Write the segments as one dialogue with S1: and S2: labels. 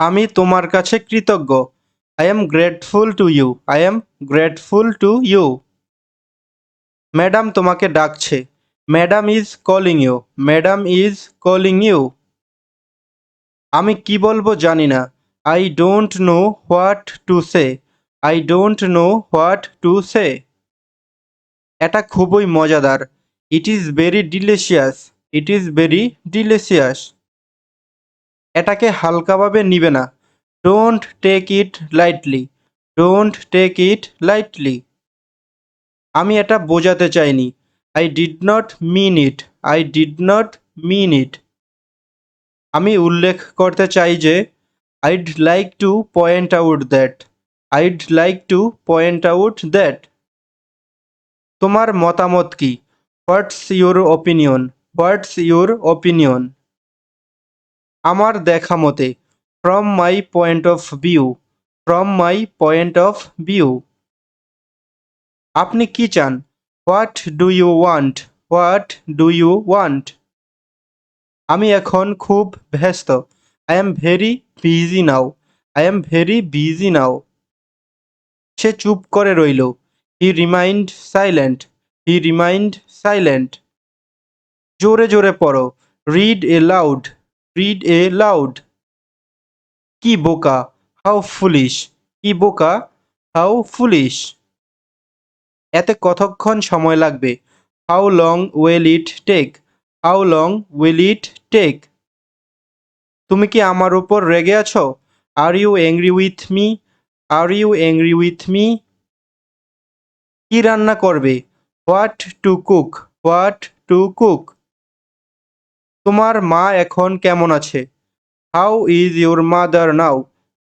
S1: আমি তোমার কাছে কৃতজ্ঞ। I am grateful to you I am grateful to you madam তোমাকে ডাকছে। Madam is calling you madam is calling you আমি কি বলব জানি না। I don't know what to say I don't know what to say এটা খুবই মজাদার। It is very delicious it is very delicious এটাকে হালকাভাবে নিবে না। Don't take it lightly don't take it lightly আমি এটা বোঝাতে চাইনি। I did not mean it I did not mean it আমি উল্লেখ করতে চাই যে I'd like to point out that I'd like to point out that তোমার মতামত কি? What's your opinion what's your opinion আমার দেখা মতে from my point of view from my point of view আপনি কি চান? What do you want what do you want আমি এখন খুব ব্যস্ত। I am very busy now I am very busy now সে চুপ করে রইল। He remind silent he remind silent জোরে জোরে পড়ো। Read aloud read aloud কি বোকা? হাউ ফুলিশ কি বোকা? হাউ ফুলিশ এতে কতক্ষণ সময় লাগবে? How long will it take how long will it take তুমি কি আমার উপর রেগে আছো? Are you angry with me are you angry with me কি রান্না করবে? What to cook what to cook তোমার মা এখন কেমন আছে? How is your mother now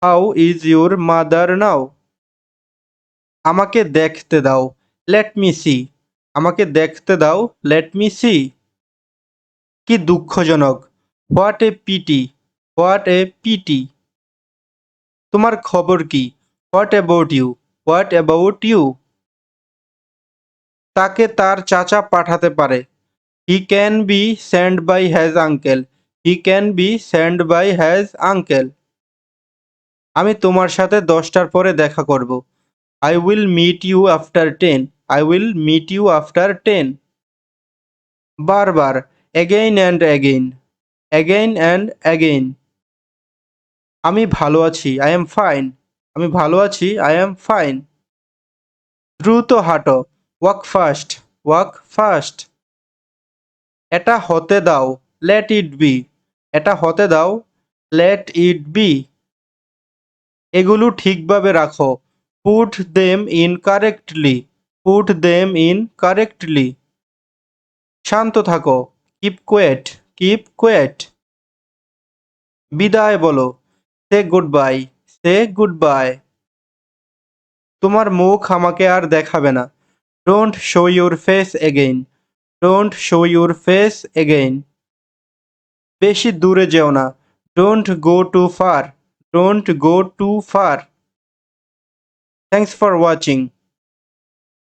S1: how is your mother now আমাকে দেখতে দাও লেট মি সি আমাকে দেখতে দাও লেট মি সি কি দুঃখজনক। What a pity what a pity তোমার খবর কি? What about you what about you তাকে তার চাচা পাঠাতে পারে। He can be send by has uncle he can be send by has uncle আমি তোমার সাথে দশটার পরে দেখা করব। I will meet you after ten I will meet you after ten বারবার। Again and again again and again আমি ভালো আছি। আই এম ফাইন আমি ভালো আছি। আই এম ফাইন দ্রুত হাঁটো। ওয়াক ফাস্ট ওয়াক ফাস্ট এটা হতে দাও লেট ইট বি এটা হতে দাও লেট ইট বি এগুলো ঠিকভাবে রাখো। Put them in correctly put them in correctly শান্ত থাকো। কিপ কোয়েট কিপ কোয়েট বিদায় বলো। Say goodbye say goodbye তোমার মুখ আমাকে আর দেখাবে না। Don't show your face again don't show your face again বেশি দূরে যেও না। Don't go too far don't go too far thanks for watching